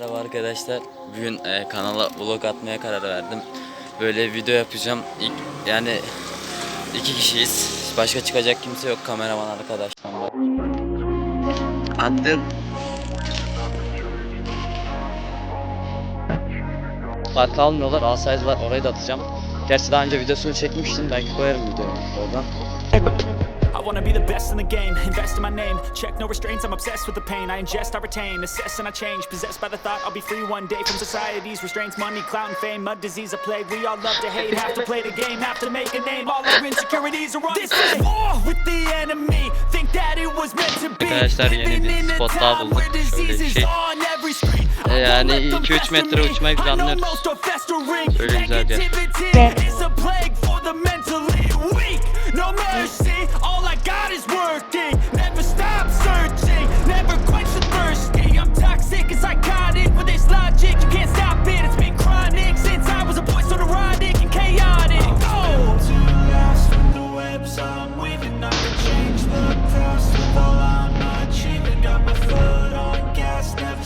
Merhaba arkadaşlar. Bugün e, kanala vlog atmaya karar verdim. Böyle video yapacağım. İlk, yani iki kişiyiz. Başka çıkacak kimse yok. Kameraman arkadaşlar. Attım. Fark almıyorlar. A var. Orayı da atacağım. Gerçi daha önce videosunu çekmiştim. Belki koyarım videoyu oradan. I wanna be the best in the game, invest in my name. Check no restraints, I'm obsessed with the pain. I ingest, I retain, assess and I change. Possessed by the thought I'll be free one day from society's restraints. Money, clout, and fame, mud, disease, a plague. We all love to hate, have to play the game, have to make a name. All our insecurities are on This is war with the enemy. Think that it was meant to be. Arkadaşlar yeni Living bir in a time bulduk. where Şöyle disease bir is şey. on every screen. Yani I won't let them 2-3 metre fester me. uçmayı I know planlıyoruz. most are festering. Öyle güzel bir yer. Negativity is a plague